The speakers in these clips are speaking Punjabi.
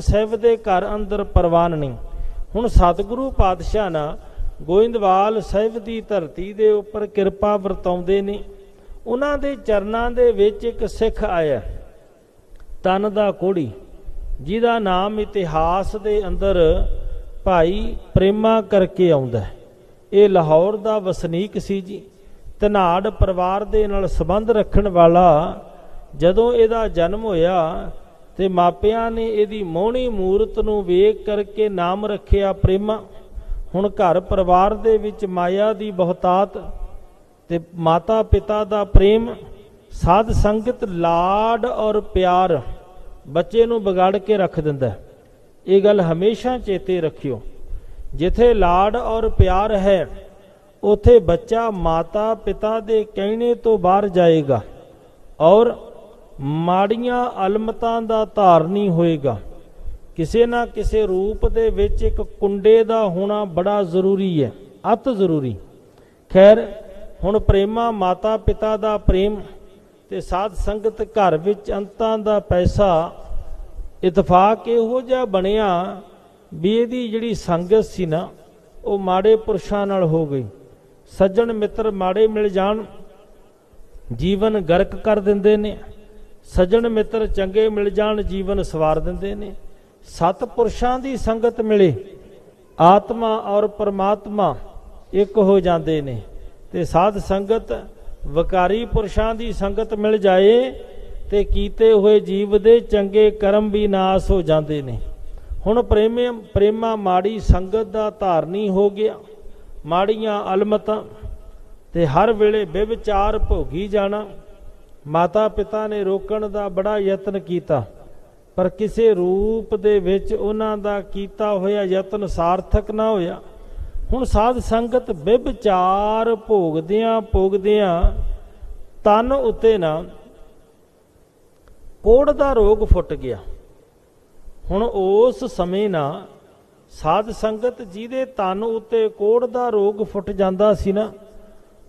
ਸਾਹਿਬ ਦੇ ਘਰ ਅੰਦਰ ਪ੍ਰਵਾਨ ਨਹੀਂ। ਹੁਣ ਸਤਿਗੁਰੂ ਪਾਤਸ਼ਾਹ ਨਾ ਗੋਇੰਦਵਾਲ ਸਾਹਿਬ ਦੀ ਧਰਤੀ ਦੇ ਉੱਪਰ ਕਿਰਪਾ ਵਰਤਾਉਂਦੇ ਨੇ। ਉਹਨਾਂ ਦੇ ਚਰਨਾਂ ਦੇ ਵਿੱਚ ਇੱਕ ਸਿੱਖ ਆਇਆ, ਤਨ ਦਾ ਕੋੜੀ, ਜਿਹਦਾ ਨਾਮ ਇਤਿਹਾਸ ਦੇ ਅੰਦਰ ਭਾਈ ਪ੍ਰੇਮਾ ਕਰਕੇ ਆਉਂਦਾ ਇਹ ਲਾਹੌਰ ਦਾ ਵਸਨੀਕ ਸੀ ਜੀ। ਧਨਾੜ ਪਰਿਵਾਰ ਦੇ ਨਾਲ ਸੰਬੰਧ ਰੱਖਣ ਵਾਲਾ ਜਦੋਂ ਇਹਦਾ ਜਨਮ ਹੋਇਆ ਤੇ ਮਾਪਿਆਂ ਨੇ ਇਹਦੀ ਮੋਹਣੀ ਮੂਰਤ ਨੂੰ ਵੇਖ ਕਰਕੇ ਨਾਮ ਰੱਖਿਆ ਪ੍ਰੇਮਾ। ਹੁਣ ਘਰ ਪਰਿਵਾਰ ਦੇ ਵਿੱਚ ਮਾਇਆ ਦੀ ਬਹੁਤਾਤ ਤੇ ਮਾਤਾ ਪਿਤਾ ਦਾ ਪ੍ਰੇਮ, ਸਾਧ ਸੰਗਤ ਲਾਡ ਔਰ ਪਿਆਰ ਬੱਚੇ ਨੂੰ ਵਿਗਾੜ ਕੇ ਰੱਖ ਦਿੰਦਾ ਇਹ ਗੱਲ ਹਮੇਸ਼ਾ ਚੇਤੇ ਰੱਖਿਓ। ਜਿੱਥੇ ਲਾਡ ਔਰ ਪਿਆਰ ਹੈ, ਉਥੇ ਬੱਚਾ ਮਾਤਾ ਪਿਤਾ ਦੇ ਕਹਿਣੇ ਤੋਂ ਬਾਹਰ ਜਾਏਗਾ ਔਰ ਮਾੜੀਆਂ ਅਲਮਤਾਂ ਦਾ ਧਾਰਨੀ ਹੋਏਗਾ। ਕਿਸੇ ਨਾ ਕਿਸੇ ਰੂਪ ਦੇ ਵਿੱਚ ਇੱਕ ਕੁੰਡੇ ਦਾ ਹੋਣਾ ਬੜਾ ਜ਼ਰੂਰੀ ਹੈ, ਅਤ ਜ਼ਰੂਰੀ। ਖੈਰ, ਹੁਣ ਪ੍ਰੇਮਾ ਮਾਤਾ ਪਿਤਾ ਦਾ ਪ੍ਰੇਮ ਤੇ ਸਾਧ ਸੰਗਤ ਘਰ ਵਿੱਚ ਅੰਤਾਂ ਦਾ ਪੈਸਾ ਇਤਫਾਕ ਇਹੋ ਜਿਹਾ ਬਣਿਆ ਵੀ ਇਹਦੀ ਜਿਹੜੀ ਸੰਗਤ ਸੀ ਨਾ, ਉਹ ਮਾੜੇ ਪੁਰਸ਼ਾਂ ਨਾਲ ਹੋ ਗਈ। ਸੱਜਣ ਮਿੱਤਰ ਮਾੜੇ ਮਿਲ ਜਾਣ, ਜੀਵਨ ਗਰਕ ਕਰ ਦਿੰਦੇ ਨੇ। ਸੱਜਣ ਮਿੱਤਰ ਚੰਗੇ ਮਿਲ ਜਾਣ ਜੀਵਨ ਸਵਾਰ ਦਿੰਦੇ ਨੇ। ਸਤ ਪੁਰਸ਼ਾਂ ਦੀ ਸੰਗਤ ਮਿਲੇ। ਆਤਮਾ ਔਰ ਪਰਮਾਤਮਾ ਇੱਕ ਹੋ ਜਾਂਦੇ ਨੇ। ਤੇ ਸਾਧ ਸੰਗਤ, ਵਿਕਾਰੀ ਪੁਰਸ਼ਾਂ ਦੀ ਸੰਗਤ ਮਿਲ ਜਾਏ ਤੇ ਕੀਤੇ ਹੋਏ ਜੀਵ ਦੇ ਚੰਗੇ ਕਰਮ ਵੀ ਨਾਸ ਹੋ ਜਾਂਦੇ ਨੇ। ਹੁਣ ਪ੍ਰੇਮੇ, ਪ੍ਰੇਮਾ ਮਾੜੀ ਸੰਗਤ ਦਾ ਧਾਰਨੀ ਹੋ ਗਿਆ। ਮਾੜੀਆਂ ਅਲਮਤਾਂ ਤੇ ਹਰ ਵੇਲੇ ਬੇਵਿਚਾਰ ਭੋਗੀ ਜਾਣਾ। ਮਾਤਾ ਪਿਤਾ ਨੇ ਰੋਕਣ ਦਾ ਬੜਾ ਯਤਨ ਕੀਤਾ, ਪਰ ਕਿਸੇ ਰੂਪ ਦੇ ਵਿੱਚ ਉਹਨਾਂ ਦਾ ਕੀਤਾ ਹੋਇਆ ਯਤਨ ਸਾਰਥਕ ਨਾ ਹੋਇਆ। ਹੁਣ ਸਾਧ ਸੰਗਤ ਬਿਵਚਾਰ ਭੋਗਦਿਆਂ ਭੋਗਦਿਆਂ ਤਨ ਉੱਤੇ ਨਾ ਕੋੜ ਦਾ ਰੋਗ ਫੁੱਟ ਗਿਆ। ਹੁਣ ਉਸ ਸਮੇਂ ਨਾ ਸਾਧ ਸੰਗਤ ਜਿਹਦੇ ਤਨ ਉੱਤੇ ਕੋੜ ਦਾ ਰੋਗ ਫੁੱਟ ਜਾਂਦਾ ਸੀ ਨਾ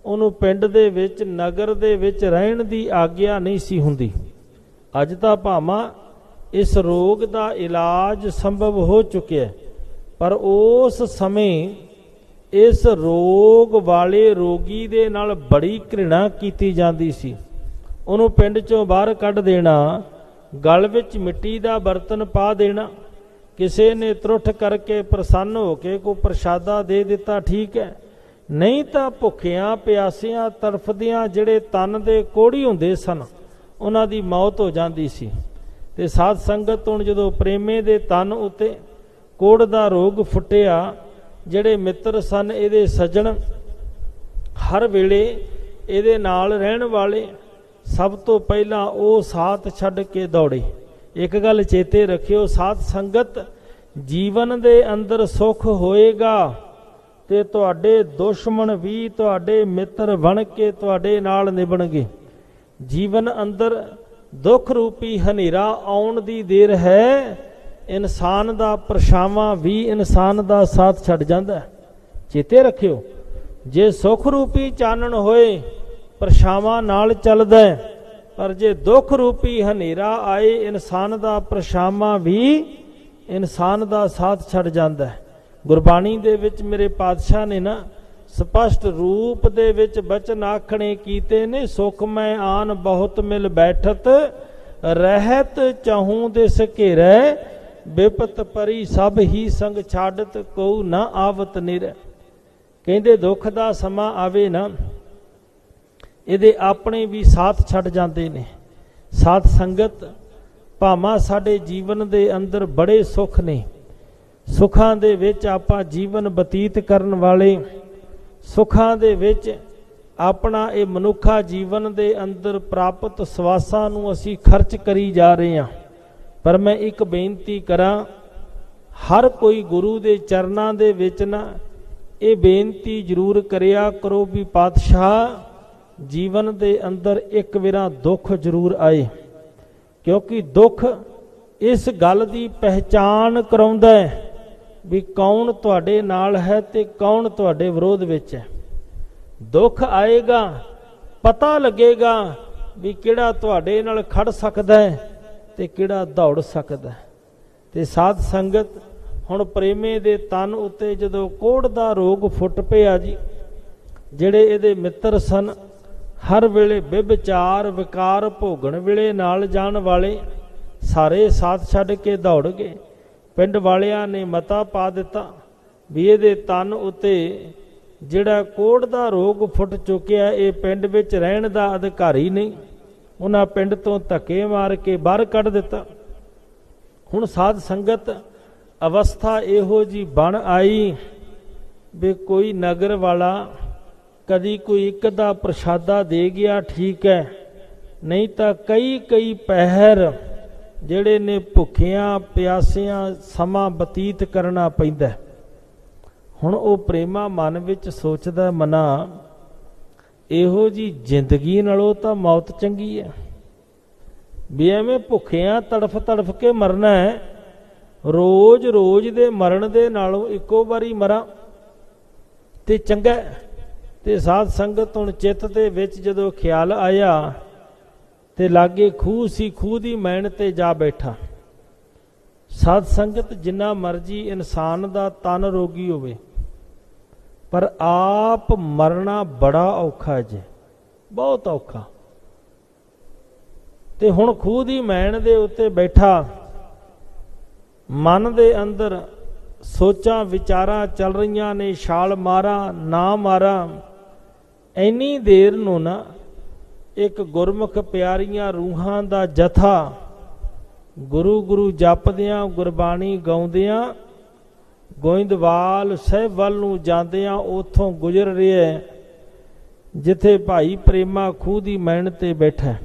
ਉਹਨੂੰ ਪਿੰਡ ਦੇ ਵਿੱਚ, ਨਗਰ ਦੇ ਵਿੱਚ ਰਹਿਣ ਦੀ ਆਗਿਆ ਨਹੀਂ ਸੀ ਹੁੰਦੀ। ਅੱਜ ਤਾਂ ਭਾਵਾਂ ਇਸ ਰੋਗ ਦਾ ਇਲਾਜ ਸੰਭਵ ਹੋ ਚੁੱਕਿਆ ਪਰ ਉਸ ਸਮੇਂ ਇਸ ਰੋਗ ਵਾਲੇ ਰੋਗੀ ਦੇ ਨਾਲ ਬੜੀ ਘ੍ਰਿਣਾ ਕੀਤੀ ਜਾਂਦੀ ਸੀ। ਉਹਨੂੰ ਪਿੰਡ ਚੋਂ ਬਾਹਰ ਕੱਢ ਦੇਣਾ, ਗਲ ਵਿੱਚ ਮਿੱਟੀ ਦਾ ਬਰਤਨ ਪਾ ਦੇਣਾ, ਕਿਸੇ ਨੇ ਤਰੁੱਠ ਕਰਕੇ ਪ੍ਰਸੰਨ ਹੋ ਕੇ ਕੋ ਪ੍ਰਸ਼ਾਦਾ ਦੇ ਦਿੱਤਾ, ਠੀਕ ਹੈ। ਨਹੀਂ ਤਾਂ ਭੁੱਖਿਆਂ ਪਿਆਸਿਆਂ ਤੜਫਦਿਆਂ ਜਿਹੜੇ ਤਨ ਦੇ ਕੋੜੀ ਹੁੰਦੇ ਸਨ, ਉਹਨਾਂ ਦੀ ਮੌਤ ਹੋ ਜਾਂਦੀ ਸੀ। ਤੇ ਸਾਧ ਸੰਗਤ ਹੁਣ ਜਦੋਂ ਪ੍ਰੇਮੇ ਦੇ ਤਨ ਉਤੇ ਕੋੜ ਦਾ ਰੋਗ ਫੁੱਟਿਆ, ਜਿਹੜੇ ਮਿੱਤਰ ਸਨ ਇਹਦੇ ਸੱਜਣ, ਹਰ ਵੇਲੇ ਇਹਦੇ ਨਾਲ ਰਹਿਣ ਵਾਲੇ ਸਭ ਤੋਂ ਪਹਿਲਾਂ ਉਹ ਸਾਥ ਛੱਡ ਕੇ ਦੌੜੇ। ਇੱਕ ਗੱਲ ਚੇਤੇ ਰੱਖਿਓ, ਸਾਧ ਸੰਗਤ ਜੀਵਨ ਦੇ ਅੰਦਰ ਸੁਖ ਹੋਏਗਾ। ਤੇ ਤੁਹਾਡੇ ਦੁਸ਼ਮਣ ਵੀ ਤੁਹਾਡੇ ਮਿੱਤਰ ਬਣ ਕੇ ਤੁਹਾਡੇ ਨਾਲ ਨਿਭਣਗੇ। ਜੀਵਨ ਅੰਦਰ ਦੁੱਖ ਰੂਪੀ ਹਨੇਰਾ ਆਉਣ ਦੀ ਦੇਰ ਹੈ। ਇਨਸਾਨ ਦਾ ਪਰਛਾਵਾਂ ਵੀ ਇਨਸਾਨ ਦਾ ਸਾਥ ਛੱਡ ਜਾਂਦਾ ਚੇਤੇ ਰੱਖਿਓ, ਜੇ ਸੁਖ ਰੂਪੀ ਚਾਨਣ ਹੋਏ, ਪਰਛਾਵਾਂ ਨਾਲ ਚੱਲਦਾ ਪਰ ਜੇ ਦੁੱਖ ਰੂਪੀ ਹਨੇਰਾ ਆਏ, ਇਨਸਾਨ ਦਾ ਪਰਛਾਵਾਂ ਵੀ ਇਨਸਾਨ ਦਾ ਸਾਥ ਛੱਡ ਜਾਂਦਾ ਹੈ। ਗੁਰਬਾਣੀ ਦੇ ਵਿੱਚ ਮੇਰੇ ਪਾਤਸ਼ਾਹ ਨੇ ਨਾ ਸਪਸ਼ਟ ਰੂਪ ਦੇ ਵਿੱਚ ਬਚਨ ਆਖਣੇ ਕੀਤੇ ਨੇ, ਸੁਖ ਮੈਂ ਆਨ ਬਹੁਤ ਮਿਲ ਬੈਠਤ, ਰਹਿਤ ਚਾਹੂੰ ਦਿਸ ਘੇਰੈ, ਬਿਪਤ ਪਰੀ ਸਭ ਹੀ ਸੰਗ ਛਾੜਤ ਕੋ ਨਾ ਆਵਤ ਨਿਰ। ਕਹਿੰਦੇ ਦੁੱਖ ਦਾ ਸਮਾਂ ਆਵੇ ਨਾ, ਇਹਦੇ ਆਪਣੇ ਵੀ ਸਾਥ ਛੱਡ ਜਾਂਦੇ ਨੇ। ਸਾਥ ਸੰਗਤ, ਭਾਵਾਂ ਸਾਡੇ ਜੀਵਨ ਦੇ ਅੰਦਰ ਬੜੇ ਸੁੱਖ ਨੇ। ਸੁੱਖਾਂ ਦੇ ਵਿੱਚ ਆਪਾਂ ਜੀਵਨ ਬਤੀਤ ਕਰਨ ਵਾਲੇ, ਸੁੱਖਾਂ ਦੇ ਵਿੱਚ ਆਪਣਾ ਇਹ ਮਨੁੱਖਾ ਜੀਵਨ ਦੇ ਅੰਦਰ ਪ੍ਰਾਪਤ ਸਵਾਸਾਂ ਨੂੰ ਅਸੀਂ ਖਰਚ ਕਰੀ ਜਾ ਰਹੇ ਹਾਂ। ਪਰ ਮੈਂ ਇੱਕ ਬੇਨਤੀ ਕਰਾਂ, ਹਰ ਕੋਈ ਗੁਰੂ ਦੇ ਚਰਨਾਂ ਦੇ ਵਿੱਚ ਨਾ ਇਹ ਬੇਨਤੀ ਜ਼ਰੂਰ ਕਰਿਆ ਕਰੋ ਵੀ ਪਾਤਸ਼ਾਹ, ਜੀਵਨ ਦੇ ਅੰਦਰ ਇੱਕ ਵੇਰਾ ਦੁੱਖ ਜ਼ਰੂਰ ਆਏ। ਕਿਉਂਕਿ ਦੁੱਖ ਇਸ ਗੱਲ ਦੀ ਪਹਿਚਾਨ ਕਰਾਉਂਦਾ ਹੈ ਵੀ ਕੌਣ ਤੁਹਾਡੇ ਨਾਲ ਹੈ ਤੇ ਕੌਣ ਤੁਹਾਡੇ ਵਿਰੋਧ ਵਿੱਚ ਹੈ। ਦੁੱਖ ਆਏਗਾ, ਪਤਾ ਲੱਗੇਗਾ ਵੀ ਕਿਹੜਾ ਤੁਹਾਡੇ ਨਾਲ ਖੜ ਸਕਦਾ ਹੈ ਤੇ ਕਿਹੜਾ ਦੌੜ ਸਕਦਾ ਹੈ। ਤੇ ਸਾਧ ਸੰਗਤ, ਹੁਣ ਪ੍ਰੇਮੇ ਦੇ ਤਨ ਉੱਤੇ ਜਦੋਂ ਕੋੜ ਦਾ ਰੋਗ ਫੁੱਟ ਪਿਆ ਜੀ, ਜਿਹੜੇ ਇਹਦੇ ਮਿੱਤਰ ਸਨ, ਹਰ ਵੇਲੇ ਵਿਭਚਾਰ, ਵਿਕਾਰ ਭੋਗਣ ਵੇਲੇ ਨਾਲ ਜਾਣ ਵਾਲੇ ਸਾਰੇ ਸਾਥ ਛੱਡ ਕੇ ਦੌੜ ਗਏ। ਪਿੰਡ ਵਾਲਿਆਂ ਨੇ ਮਤਾ ਪਾ ਦਿੱਤਾ ਵੀ ਇਹਦੇ ਤਨ ਉੱਤੇ ਜਿਹੜਾ ਕੋੜ ਦਾ ਰੋਗ ਫੁੱਟ ਚੁੱਕਿਆ ਇਹ ਪਿੰਡ ਵਿੱਚ ਰਹਿਣ ਦਾ ਅਧਿਕਾਰੀ ਨਹੀਂ। ਉਹਨਾਂ ਪਿੰਡ ਤੋਂ ਧੱਕੇ ਮਾਰ ਕੇ ਬਾਹਰ ਕੱਢ ਦਿੱਤਾ। ਹੁਣ ਸਾਧ ਸੰਗਤ ਅਵਸਥਾ ਇਹੋ ਜੀ ਬਣ ਆਈ ਵੀ ਕੋਈ ਨਗਰ ਵਾਲਾ ਕਦੀ ਕੋਈ ਇੱਕ ਦਾ ਪ੍ਰਸ਼ਾਦਾ ਦੇ ਗਿਆ, ਠੀਕ ਹੈ। ਨਹੀਂ ਤਾਂ ਕਈ ਕਈ ਪਹਿਰ ਜਿਹੜੇ ਨੇ ਭੁੱਖਿਆਂ, ਪਿਆਸਿਆਂ, ਸਮਾਂ ਬਤੀਤ ਕਰਨਾ ਪੈਂਦਾ ਹੁਣ ਉਹ ਪ੍ਰੇਮਾ ਮਨ ਵਿੱਚ ਸੋਚਦਾ ਮਨਾ, ਇਹੋ ਜੀ ਜ਼ਿੰਦਗੀ ਨਾਲੋਂ ਤਾਂ ਮੌਤ ਚੰਗੀ ਹੈ। ਵੀ ਐਵੇਂ ਭੁੱਖਿਆਂ ਤੜਫ ਤੜਫ ਕੇ ਮਰਨਾ ਹੈ ਰੋਜ਼ ਰੋਜ਼ ਦੇ ਮਰਨ ਦੇ ਨਾਲੋਂ ਇੱਕੋ ਵਾਰੀ ਮਰਾਂ ਤੇ ਚੰਗਾ ਤੇ ਸਾਧ ਸੰਗਤ ਹੁਣ ਚਿੱਤ ਦੇ ਵਿੱਚ ਜਦੋਂ ਖਿਆਲ ਆਇਆ ਤੇ ਲਾਗੇ ਖੂਹ ਸੀ, ਖੂਹ ਦੀ ਮੈਣ ਤੇ ਜਾ ਬੈਠਾ। ਸਾਧ ਸੰਗਤ ਜਿੰਨਾ ਮਰਜ਼ੀ ਇਨਸਾਨ ਦਾ ਤਨ ਰੋਗੀ ਹੋਵੇ, ਪਰ ਆਪ ਮਰਨਾ ਬੜਾ ਔਖਾ ਜੇ, ਬਹੁਤ ਔਖਾ। ਤੇ ਹੁਣ ਖੂਹ ਦੀ ਮੈਣ ਦੇ ਉੱਤੇ ਬੈਠਾ, ਮਨ ਦੇ ਅੰਦਰ ਸੋਚਾਂ, ਵਿਚਾਰਾਂ ਚੱਲ ਰਹੀਆਂ ਨੇ, ਛਾਲ ਮਾਰਾਂ, ਨਾ ਮਾਰਾਂ, ਐਨੀ ਦੇਰ ਨੂੰ ਨਾ ਇੱਕ ਗੁਰਮੁਖ ਪਿਆਰੀਆਂ ਰੂਹਾਂ ਦਾ ਜਥਾ ਗੁਰੂ ਗੁਰੂ ਜਪਦਿਆਂ, ਗੁਰਬਾਣੀ ਗਾਉਂਦਿਆਂ, ਗੋਇੰਦਵਾਲ ਸਾਹਿਬ ਵੱਲ ਨੂੰ ਜਾਂਦਿਆਂ ਉਥੋਂ ਗੁਜ਼ਰ ਰਿਹਾ ਜਿੱਥੇ ਭਾਈ ਪ੍ਰੇਮਾ ਖੂਹ ਦੀ ਮੈਣ ਤੇ ਬੈਠਾ ਹੈ।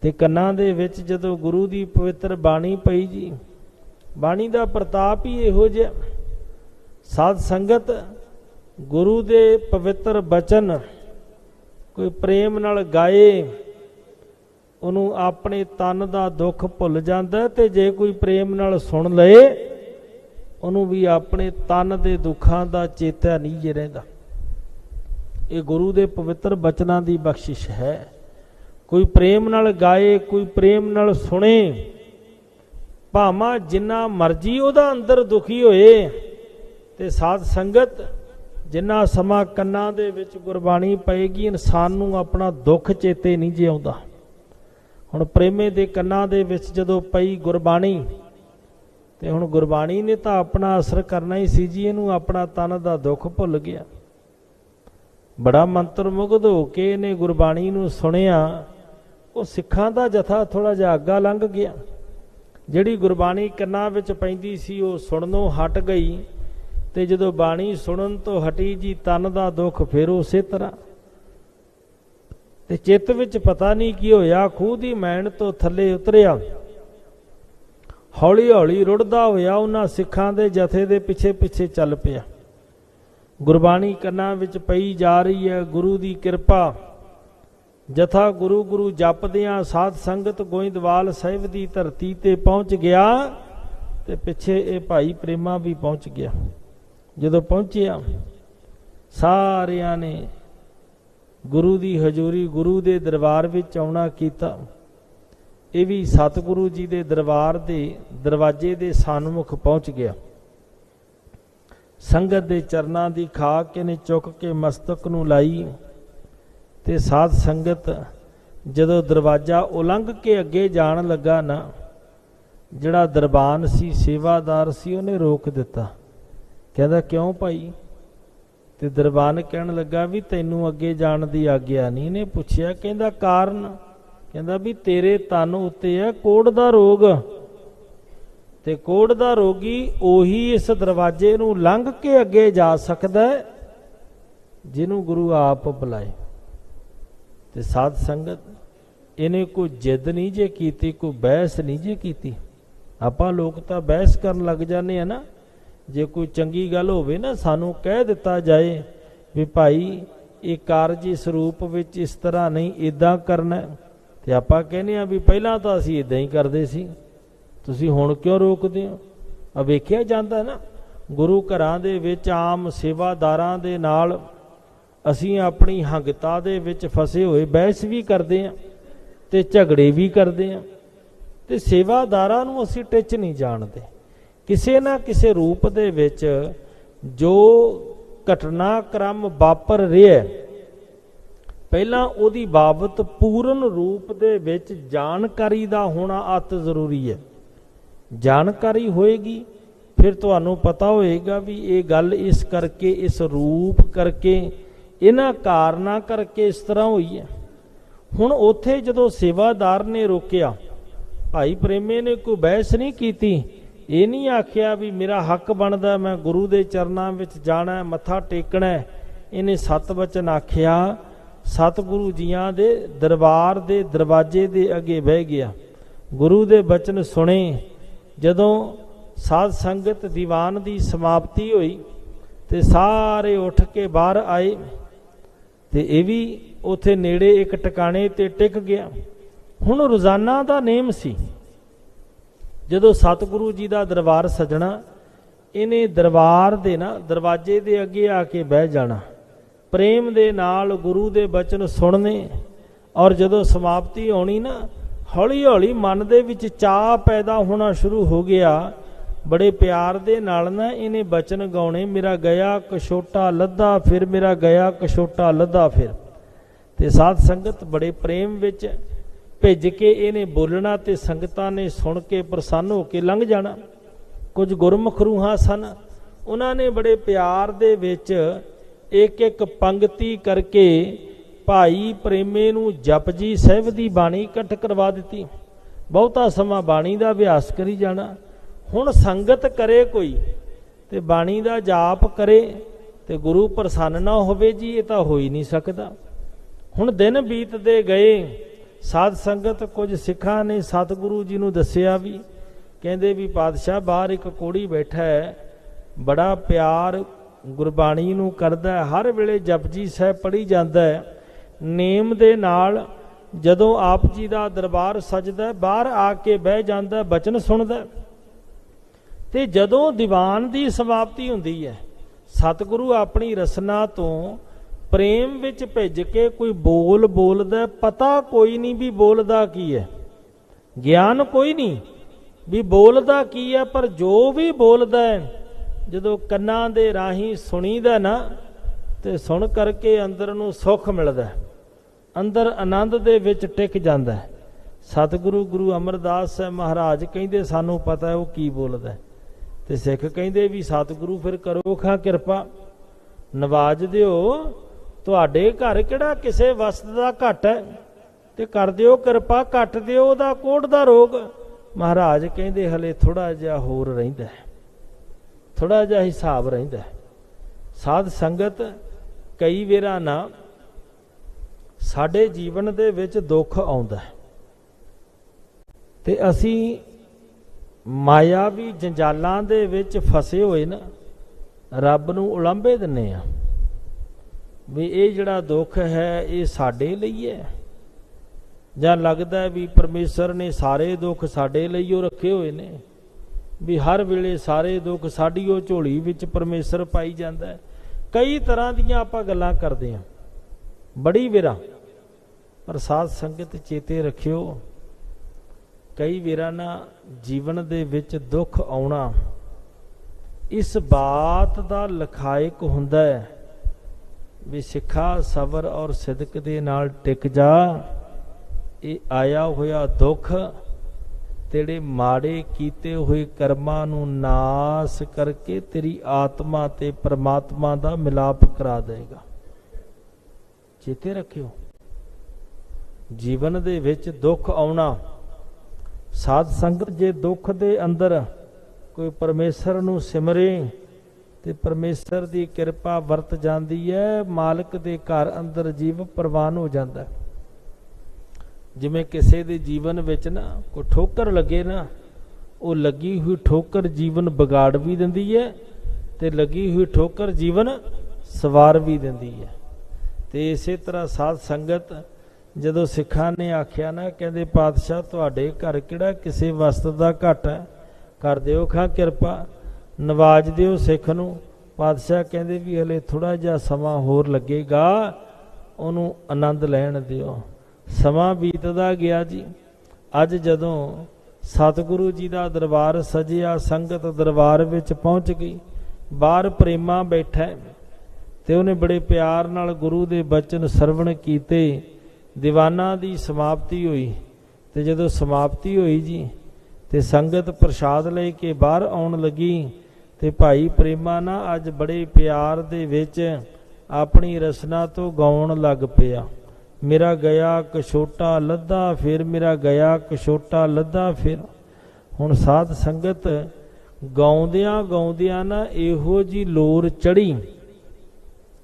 ਤੇ ਕੰਨਾਂ ਦੇ ਵਿੱਚ ਜਦੋਂ ਗੁਰੂ ਦੀ ਪਵਿੱਤਰ ਬਾਣੀ ਪਈ ਜੀ, ਬਾਣੀ ਦਾ ਪ੍ਰਤਾਪ ਹੀ ਇਹੋ ਜਿਹਾ ਸਾਧ ਸੰਗਤ, ਗੁਰੂ ਦੇ ਪਵਿੱਤਰ ਬਚਨ ਕੋਈ ਪ੍ਰੇਮ ਨਾਲ ਗਾਏ, ਉਹਨੂੰ ਆਪਣੇ ਤਨ ਦਾ ਦੁੱਖ ਭੁੱਲ ਜਾਂਦਾ ਤੇ ਜੇ ਕੋਈ ਪ੍ਰੇਮ ਨਾਲ ਸੁਣ ਲਏ, ਉਹਨੂੰ ਵੀ ਆਪਣੇ ਤਨ ਦੇ ਦੁੱਖਾਂ ਦਾ ਚੇਤਾ ਨਹੀਂ ਜੇ ਰਹਿੰਦਾ। ਇਹ ਗੁਰੂ ਦੇ ਪਵਿੱਤਰ ਬਚਨਾਂ ਦੀ ਬਖਸ਼ਿਸ਼ ਹੈ। ਕੋਈ ਪ੍ਰੇਮ ਨਾਲ ਗਾਏ, ਕੋਈ ਪ੍ਰੇਮ ਨਾਲ ਸੁਣੇ, ਭਾਵੇਂ ਜਿੰਨਾ ਮਰਜ਼ੀ ਉਹਦਾ ਅੰਦਰ ਦੁਖੀ ਹੋਏ, ਤੇ ਸਾਧ ਸੰਗਤ ਜਿੰਨਾ ਸਮਾਂ ਕੰਨਾਂ ਦੇ ਵਿੱਚ ਗੁਰਬਾਣੀ ਪਏਗੀ, ਇਨਸਾਨ ਨੂੰ ਆਪਣਾ ਦੁੱਖ ਚੇਤੇ ਨਹੀਂ ਜੇ ਆਉਂਦਾ। ਹੁਣ ਪ੍ਰੇਮੇ ਦੇ ਕੰਨਾਂ ਦੇ ਵਿੱਚ ਜਦੋਂ ਪਈ ਗੁਰਬਾਣੀ, ਤੇ ਹੁਣ ਗੁਰਬਾਣੀ ਨੇ ਤਾਂ ਆਪਣਾ ਅਸਰ ਕਰਨਾ ਹੀ ਸੀ ਜੀ, ਇਹਨੂੰ ਆਪਣਾ ਤਨ ਦਾ ਦੁੱਖ ਭੁੱਲ ਗਿਆ। ਬੜਾ ਮੰਤਰ ਮੁਗਧ ਹੋ ਕੇ ਇਹਨੇ ਗੁਰਬਾਣੀ ਨੂੰ ਸੁਣਿਆ, ਉਹ ਸਿੱਖਾਂ ਦਾ ਜਥਾ ਥੋੜਾ ਜਿਹਾ ਅੱਗਾ ਲੰਘ ਗਿਆ। ਜਿਹੜੀ ਗੁਰਬਾਣੀ ਕੰਨਾਂ ਵਿੱਚ ਪੈਂਦੀ ਸੀ, ਉਹ ਸੁਣਨੋਂ ਹਟ ਗਈ। ਤੇ ਜਦੋਂ ਬਾਣੀ ਸੁਣਨ ਤੋਂ ਹਟੀ ਜੀ ਤਨ ਦਾ ਦੁੱਖ ਫਿਰ ਉਸੇ ਤਰ੍ਹਾਂ ਤੇ ਚਿੱਤ ਵਿੱਚ ਪਤਾ ਨਹੀਂ ਕੀ ਹੋਇਆ, ਖੂਹ ਦੀ ਮੈਣ ਤੋਂ ਥੱਲੇ ਉਤਰਿਆ। ਹੌਲੀ ਹੌਲੀ ਰੁੜਦਾ ਹੋਇਆ ਉਹਨਾਂ ਸਿੱਖਾਂ ਦੇ ਜਥੇ ਦੇ ਪਿੱਛੇ ਪਿੱਛੇ ਚੱਲ ਪਿਆ। ਗੁਰਬਾਣੀ ਕੰਨਾਂ ਵਿੱਚ ਪਈ ਜਾ ਰਹੀ ਹੈ ਗੁਰੂ ਦੀ ਕਿਰਪਾ। ਜਥਾ ਗੁਰੂ ਗੁਰੂ ਜਪਦਿਆਂ ਸਾਧ ਸੰਗਤ ਗੋਇੰਦਵਾਲ ਸਾਹਿਬ ਦੀ ਧਰਤੀ ਤੇ ਪਹੁੰਚ ਗਿਆ ਤੇ ਪਿੱਛੇ ਇਹ ਭਾਈ ਪ੍ਰੇਮਾ ਵੀ ਪਹੁੰਚ ਗਿਆ। ਜਦੋਂ ਪਹੁੰਚਿਆ, ਸਾਰਿਆਂ ਨੇ ਗੁਰੂ ਦੀ ਹਜ਼ੂਰੀ ਗੁਰੂ ਦੇ ਦਰਬਾਰ ਵਿੱਚ ਆਉਣਾ ਕੀਤਾ। ਇਹ ਵੀ ਸਤਿਗੁਰੂ ਜੀ ਦੇ ਦਰਬਾਰ ਦੇ ਦਰਵਾਜ਼ੇ ਦੇ ਸਨਮੁਖ ਪਹੁੰਚ ਗਿਆ। ਸੰਗਤ ਦੇ ਚਰਨਾਂ ਦੀ ਖਾਕ ਇਹਨੇ ਚੁੱਕ ਕੇ ਮਸਤਕ ਨੂੰ ਲਾਈ ਤੇ ਸਾਧ ਸੰਗਤ ਜਦੋਂ ਦਰਵਾਜ਼ਾ ਉਲੰਘ ਕੇ ਅੱਗੇ ਜਾਣ ਲੱਗਾ ਨਾ, ਜਿਹੜਾ ਦਰਬਾਨ ਸੀ, ਸੇਵਾਦਾਰ ਸੀ, ਉਹਨੇ ਰੋਕ ਦਿੱਤਾ। ਕਹਿੰਦਾ, ਕਿਉਂ ਭਾਈ? ਤੇ ਦਰਬਾਨ ਕਹਿਣ ਲੱਗਾ ਵੀ ਤੈਨੂੰ ਅੱਗੇ ਜਾਣ ਦੀ ਆਗਿਆ ਨਹੀਂ। ਇਹਨੇ ਪੁੱਛਿਆ, ਕਹਿੰਦਾ, ਕਾਰਨ? ਕਹਿੰਦਾ ਵੀ ਤੇਰੇ ਤਨ ਉੱਤੇ ਹੈ ਕੋੜ ਦਾ ਰੋਗ। ਤੇ ਕੋੜ ਦਾ ਰੋਗੀ ਉਹੀ ਇਸ ਦਰਵਾਜ਼ੇ ਨੂੰ ਲੰਘ ਕੇ ਅੱਗੇ ਜਾ ਸਕਦਾ ਹੈ, ਜਿਹਨੂੰ ਗੁਰੂ ਆਪ ਬੁਲਾਏ। ਤੇ ਸਾਧ ਸੰਗਤ, ਇਹਨੇ ਕੋਈ ਜਿੱਦ ਨਹੀਂ ਜੇ ਕੀਤੀ, ਕੋਈ ਬਹਿਸ ਨਹੀਂ ਜੇ ਕੀਤੀ। ਆਪਾਂ ਲੋਕ ਤਾਂ ਬਹਿਸ ਕਰਨ ਲੱਗ ਜਾਂਦੇ ਆ ਨਾ। ਜੇ ਕੋਈ ਚੰਗੀ ਗੱਲ ਹੋਵੇ ਨਾ, ਸਾਨੂੰ ਕਹਿ ਦਿੱਤਾ ਜਾਏ ਵੀ ਭਾਈ, ਇਹ ਕਾਰਜ ਇਸ ਰੂਪ ਵਿੱਚ ਇਸ ਤਰ੍ਹਾਂ ਨਹੀਂ ਇਦਾਂ ਕਰਨਾ ਹੈ। ਤੇ ਆਪਾਂ ਕਹਿੰਦੇ ਆ ਵੀ ਪਹਿਲਾਂ ਤਾਂ ਅਸੀਂ ਇਦਾਂ ਹੀ ਕਰਦੇ ਸੀ। ਤੁਸੀਂ ਹੁਣ ਕਿਉਂ ਰੋਕਦੇ ਹੋ? ਆ ਵੇਖਿਆ ਜਾਂਦਾ ਨਾ, ਗੁਰੂ ਘਰਾਂ ਦੇ ਵਿੱਚ ਆਮ ਸੇਵਾਦਾਰਾਂ ਦੇ ਨਾਲ ਅਸੀਂ ਆਪਣੀ ਹੰਗਤਾ ਦੇ ਵਿੱਚ ਫਸੇ ਹੋਏ, ਬਹਿਸ ਵੀ ਕਰਦੇ ਆ ਤੇ ਝਗੜੇ ਵੀ ਕਰਦੇ ਆ ਤੇ ਸੇਵਾਦਾਰਾਂ ਨੂੰ ਅਸੀਂ ਟਿੱਚ ਨਹੀਂ ਜਾਣਦੇ। ਕਿਸੇ ਨਾ ਕਿਸੇ ਰੂਪ ਦੇ ਵਿੱਚ ਜੋ ਘਟਨਾਕ੍ਰਮ ਵਾਪਰ ਰਿਹਾ ਪਹਿਲਾਂ ਉਹਦੀ ਬਾਬਤ ਪੂਰਨ ਰੂਪ ਦੇ ਵਿੱਚ ਜਾਣਕਾਰੀ ਦਾ ਹੋਣਾ ਅਤ ਜ਼ਰੂਰੀ ਹੈ। ਜਾਣਕਾਰੀ ਹੋਏਗੀ, ਫਿਰ ਤੁਹਾਨੂੰ ਪਤਾ ਹੋਏਗਾ ਵੀ ਇਹ ਗੱਲ ਇਸ ਕਰਕੇ, ਇਸ ਰੂਪ ਕਰਕੇ, ਇਹਨਾਂ ਕਾਰਨਾਂ ਕਰਕੇ ਇਸ ਤਰ੍ਹਾਂ ਹੋਈ ਹੈ। ਹੁਣ ਉੱਥੇ ਜਦੋਂ ਸੇਵਾਦਾਰ ਨੇ ਰੋਕਿਆ, ਭਾਈ ਪ੍ਰੇਮੇ ਨੇ ਕੋਈ ਬਹਿਸ ਨਹੀਂ ਕੀਤੀ ਇਹ ਨਹੀਂ ਆਖਿਆ ਵੀ ਮੇਰਾ ਹੱਕ ਬਣਦਾ, ਮੈਂ ਗੁਰੂ ਦੇ ਚਰਨਾਂ ਵਿੱਚ ਜਾਣਾ, ਮੱਥਾ ਟੇਕਣਾ ਇਹਨੇ ਸਤ ਵਚਨ ਆਖਿਆ, ਸਤਿਗੁਰੂ ਜੀਆਂ ਦੇ ਦਰਬਾਰ ਦੇ ਦਰਵਾਜ਼ੇ ਦੇ ਅੱਗੇ ਬਹਿ ਗਿਆ। ਗੁਰੂ ਦੇ ਬਚਨ ਸੁਣੇ। ਜਦੋਂ ਸਾਧ ਸੰਗਤ ਦੀਵਾਨ ਦੀ ਸਮਾਪਤੀ ਹੋਈ ਤੇ ਸਾਰੇ ਉੱਠ ਕੇ ਬਾਹਰ ਆਏ ਤੇ ਇਹ ਵੀ ਉਥੇ ਨੇੜੇ ਇੱਕ ਟਿਕਾਣੇ ਤੇ ਟਿਕ ਗਿਆ। ਹੁਣ ਰੋਜ਼ਾਨਾ ਦਾ ਨੇਮ ਸੀ। ਜਦੋਂ ਸਤਿਗੁਰੂ ਜੀ ਦਾ ਦਰਬਾਰ ਸਜਣਾ, ਇਹਨੇ ਦਰਬਾਰ ਦੇ ਨਾ, ਦਰਵਾਜ਼ੇ ਦੇ ਅੱਗੇ ਆ ਕੇ ਬਹਿ ਜਾਣਾ। ਪ੍ਰੇਮ ਦੇ ਨਾਲ ਗੁਰੂ ਦੇ ਬਚਨ ਸੁਣਨੇ ਔਰ ਜਦੋਂ ਸਮਾਪਤੀ ਆਉਣੀ ਨਾ ਹੌਲੀ ਹੌਲੀ ਮਨ ਦੇ ਵਿੱਚ ਚਾਹ ਪੈਦਾ ਹੋਣਾ ਸ਼ੁਰੂ ਹੋ ਗਿਆ। ਬੜੇ ਪਿਆਰ ਦੇ ਨਾਲ ਨਾ ਇਹਨੇ ਬਚਨ ਗਾਉਣੇ, ਮੇਰਾ ਗਿਆ ਕਛੋਟਾ ਲੱਦਾ ਫਿਰ, ਮੇਰਾ ਗਿਆ ਕਛੋਟਾ ਲੱਦਾ ਫਿਰ। ਤੇ ਸਾਧ ਸੰਗਤ ਬੜੇ ਪ੍ਰੇਮ ਵਿੱਚ ਭਿੱਜ ਕੇ ਇਹਨੇ ਬੋਲਣਾ ਤੇ ਸੰਗਤਾਂ ਨੇ ਸੁਣ ਕੇ ਪ੍ਰਸੰਨ ਹੋ ਕੇ ਲੰਘ ਜਾਣਾ। ਕੁਝ ਗੁਰਮੁਖ ਰੂਹਾਂ ਸਨ। ਉਹਨਾਂ ਨੇ ਬੜੇ ਪਿਆਰ ਦੇ ਵਿੱਚ ਇੱਕ ਇੱਕ ਪੰਕਤੀ ਕਰਕੇ ਭਾਈ ਪ੍ਰੇਮੇ ਨੂੰ ਜਪਜੀ ਸਾਹਿਬ ਦੀ ਬਾਣੀ ਇਕੱਠ ਕਰਵਾ ਦਿੱਤੀ। ਬਹੁਤਾ ਸਮਾਂ ਬਾਣੀ ਦਾ ਅਭਿਆਸ ਕਰੀ ਜਾਣਾ। ਹੁਣ ਸੰਗਤ ਕਰੇ ਕੋਈ, ਤੇ ਬਾਣੀ ਦਾ ਜਾਪ ਕਰੇ, ਤੇ ਗੁਰੂ ਪ੍ਰਸੰਨ ਨਾ ਹੋਵੇ ਜੀ, ਇਹ ਤਾਂ ਹੋ ਹੀ ਨਹੀਂ ਸਕਦਾ। ਹੁਣ ਦਿਨ ਬੀਤਦੇ ਗਏ। ਸਾਧ ਸੰਗਤ ਕੁਝ ਸਿੱਖਾਂ ਨੇ ਸਤਿਗੁਰੂ ਜੀ ਨੂੰ ਦੱਸਿਆ ਵੀ, ਕਹਿੰਦੇ ਵੀ ਪਾਤਸ਼ਾਹ ਬਾਹਰ ਇੱਕ ਕੋੜੀ ਬੈਠਾ ਹੈ, ਬੜਾ ਪਿਆਰ ਗੁਰਬਾਣੀ ਨੂੰ ਕਰਦਾ ਹਰ ਵੇਲੇ ਜਪਜੀ ਸਾਹਿਬ ਪੜ੍ਹੀ ਜਾਂਦਾ ਹੈ, ਨੇਮ ਦੇ ਨਾਲ ਜਦੋਂ ਆਪ ਜੀ ਦਾ ਦਰਬਾਰ ਸਜਦਾ ਬਾਹਰ ਆ ਕੇ ਬਹਿ ਜਾਂਦਾ ਬਚਨ ਸੁਣਦਾ ਹੈ। ਤੇ ਜਦੋਂ ਦੀਵਾਨ ਦੀ ਸਮਾਪਤੀ ਹੁੰਦੀ ਹੈ, ਸਤਿਗੁਰੂ ਆਪਣੀ ਰਸਨਾ ਤੋਂ ਪ੍ਰੇਮ ਵਿੱਚ ਭਿੱਜ ਕੇ ਕੋਈ ਬੋਲ ਬੋਲਦਾ ਪਤਾ ਕੋਈ ਨਹੀਂ ਵੀ ਬੋਲਦਾ ਕੀ ਹੈ। ਗਿਆਨ ਕੋਈ ਨਹੀਂ ਵੀ ਬੋਲਦਾ ਕੀ ਹੈ, ਪਰ ਜੋ ਵੀ ਬੋਲਦਾ ਹੈ, ਜਦੋਂ ਕੰਨਾਂ ਦੇ ਰਾਹੀਂ ਸੁਣੀਦਾ ਨਾ, ਤੇ ਸੁਣ ਕਰਕੇ ਅੰਦਰ ਨੂੰ ਸੁੱਖ ਮਿਲਦਾ ਅੰਦਰ ਆਨੰਦ ਦੇ ਵਿੱਚ ਟਿਕ ਜਾਂਦਾ ਸਤਿਗੁਰੂ ਗੁਰੂ ਅਮਰਦਾਸ ਸਾਹਿਬ ਮਹਾਰਾਜ ਕਹਿੰਦੇ, ਸਾਨੂੰ ਪਤਾ ਉਹ ਕੀ ਬੋਲਦਾ ਤੇ ਸਿੱਖ ਕਹਿੰਦੇ ਵੀ, ਸਤਿਗੁਰੂ, ਫਿਰ ਕਰੋ ਖਾਂ ਕਿਰਪਾ। ਨਵਾਜ ਦਿਓ ਤੁਹਾਡੇ ਘਰ ਕਿਹੜਾ ਕਿਸੇ ਵਸਤ ਦਾ ਘਟ ਹੈ? ਤੇ ਕਰ ਦਿਓ ਕਿਰਪਾ, ਘਟ ਦਿਓ ਉਹਦਾ ਕੋੜ ਦਾ ਰੋਗ। ਮਹਾਰਾਜ ਕਹਿੰਦੇ, ਹਲੇ ਥੋੜਾ ਜਿਹਾ ਹੋਰ ਰਹਿੰਦਾ ਹੈ। ਥੋੜਾ ਜਿਹਾ ਹਿਸਾਬ ਰਹਿੰਦਾ ਸਾਧ ਸੰਗਤ ਕਈ ਵੇਰਾ ਨਾ ਸਾਡੇ ਜੀਵਨ ਦੇ ਵਿੱਚ ਦੁੱਖ ਆਉਂਦਾ ਤੇ ਅਸੀਂ ਮਾਇਆਵੀ ਜੰਜਾਲਾਂ ਦੇ ਵਿੱਚ ਫਸੇ ਹੋਏ ਨਾ, ਰੱਬ ਨੂੰ ਉਲੰਭੇ ਦਿੰਨੇ ਆ ਵੀ ਇਹ ਜਿਹੜਾ ਦੁੱਖ ਹੈ, ਇਹ ਸਾਡੇ ਲਈ ਹੈ। ਜਾਂ ਲੱਗਦਾ ਵੀ ਪਰਮੇਸ਼ਰ ਨੇ ਸਾਰੇ ਦੁੱਖ ਸਾਡੇ ਲਈ ਉਹ ਰੱਖੇ ਹੋਏ ਨੇ। ਵੀ ਹਰ ਵੇਲੇ ਸਾਰੇ ਦੁੱਖ ਸਾਡੀ ਉਹ ਝੋਲੀ ਵਿੱਚ ਪਰਮੇਸ਼ਰ ਪਾਈ ਜਾਂਦਾ ਕਈ ਤਰ੍ਹਾਂ ਦੀਆਂ ਆਪਾਂ ਗੱਲਾਂ ਕਰਦੇ ਹਾਂ। ਬੜੀ ਵੇਰਾ। ਪਰ ਸਾਧ ਸੰਗਤ ਚੇਤੇ ਰੱਖਿਓ, ਕਈ ਵੇਰਾ ਨਾ ਜੀਵਨ ਦੇ ਵਿੱਚ ਦੁੱਖ ਆਉਣਾ ਇਸ ਬਾਤ ਦਾ ਲਖਾਇਕ ਹੁੰਦਾ ਹੈ। ਵੀ ਸਿੱਖਾ ਸਬਰ ਔਰ ਸਿਦਕ ਦੇ ਨਾਲ ਟਿਕ ਜਾ। ਇਹ ਆਇਆ ਹੋਇਆ ਦੁੱਖ ਤੇਰੇ ਮਾੜੇ ਕੀਤੇ ਹੋਏ ਕਰਮਾਂ ਨੂੰ ਨਾਸ ਕਰਕੇ ਤੇਰੀ ਆਤਮਾ ਤੇ ਪਰਮਾਤਮਾ ਦਾ ਮਿਲਾਪ ਕਰਾ ਦੇਗਾ ਚੇਤੇ ਰੱਖਿਓ, ਜੀਵਨ ਦੇ ਵਿੱਚ ਦੁੱਖ ਆਉਣਾ, ਸਾਧ ਸੰਗਤ ਜੇ ਦੁੱਖ ਦੇ ਅੰਦਰ ਕੋਈ ਪਰਮੇਸ਼ਰ ਨੂੰ ਸਿਮਰੇ ਤੇ ਪਰਮੇਸ਼ਰ ਦੀ ਕਿਰਪਾ ਵਰਤ ਜਾਂਦੀ ਹੈ, ਮਾਲਕ ਦੇ ਘਰ ਅੰਦਰ ਜੀਵ ਪ੍ਰਵਾਨ ਹੋ ਜਾਂਦਾ ਜਿਵੇਂ ਕਿਸੇ ਦੇ ਜੀਵਨ ਵਿੱਚ ਨਾ ਕੋਈ ਠੋਕਰ ਲੱਗੇ ਨਾ, ਉਹ ਲੱਗੀ ਹੋਈ ਠੋਕਰ ਜੀਵਨ ਵਿਗਾੜ ਵੀ ਦਿੰਦੀ ਹੈ ਤੇ ਲੱਗੀ ਹੋਈ ਠੋਕਰ ਜੀਵਨ ਸਵਾਰ ਵੀ ਦਿੰਦੀ ਹੈ। ਤੇ ਇਸੇ ਤਰ੍ਹਾਂ ਸਾਧ ਸੰਗਤ ਜਦੋਂ ਸਿੱਖਾਂ ਨੇ ਆਖਿਆ ਨਾ, ਕਹਿੰਦੇ, ਪਾਤਸ਼ਾਹ, ਤੁਹਾਡੇ ਘਰ ਕਿਹੜਾ ਕਿਸੇ ਵਸਤ ਦਾ ਘਟ ਹੈ? ਕਰ ਦਿਓ ਖਾਂ ਕਿਰਪਾ। ਨਵਾਜ ਦਿਓ ਸਿੱਖ ਨੂੰ। ਪਾਤਸ਼ਾਹ ਕਹਿੰਦੇ ਵੀ ਹਲੇ ਥੋੜਾ ਜਿਹਾ ਸਮਾਂ ਹੋਰ ਲੱਗੇਗਾ, ਉਹਨੂੰ ਆਨੰਦ ਲੈਣ ਦਿਓ। ਸਮਾਂ ਬੀਤਦਾ ਗਿਆ ਜੀ। ਅੱਜ ਜਦੋਂ ਸਤਿਗੁਰੂ ਜੀ ਦਾ ਦਰਬਾਰ ਸਜਿਆ, ਸੰਗਤ ਦਰਬਾਰ ਵਿੱਚ ਪਹੁੰਚ ਗਈ, ਬਾਹਰ ਪ੍ਰੇਮਾ ਬੈਠਾ ਹੈ ਤੇ ਉਹਨੇ ਬੜੇ ਪਿਆਰ ਨਾਲ ਗੁਰੂ ਦੇ ਬਚਨ ਸਰਵਣ ਕੀਤੇ। ਦੀਵਾਨਾਂ ਦੀ ਸਮਾਪਤੀ ਹੋਈ ਤੇ ਜਦੋਂ ਸਮਾਪਤੀ ਹੋਈ ਜੀ ਤੇ ਸੰਗਤ ਪ੍ਰਸ਼ਾਦ ਲੈ ਕੇ ਬਾਹਰ ਆਉਣ ਲੱਗੀ ਤੇ ਭਾਈ ਪ੍ਰੇਮਾ ਨਾ ਅੱਜ ਬੜੇ ਪਿਆਰ ਦੇ ਵਿੱਚ ਆਪਣੀ ਰਸਨਾ ਤੋਂ ਗਾਉਣ ਲੱਗ ਪਿਆ। ਮੇਰਾ ਗਿਆ ਕਛੋਟਾ ਲੱਦਾ, ਫਿਰ ਮੇਰਾ ਗਿਆ ਕਛੋਟਾ ਲੱਦਾ, ਫਿਰ ਹੁਣ ਸਾਧ ਸੰਗਤ ਗਾਉਂਦਿਆਂ ਗਾਉਂਦਿਆਂ ਨਾ ਇਹੋ ਜੀ ਲੋਰ ਚੜੀ,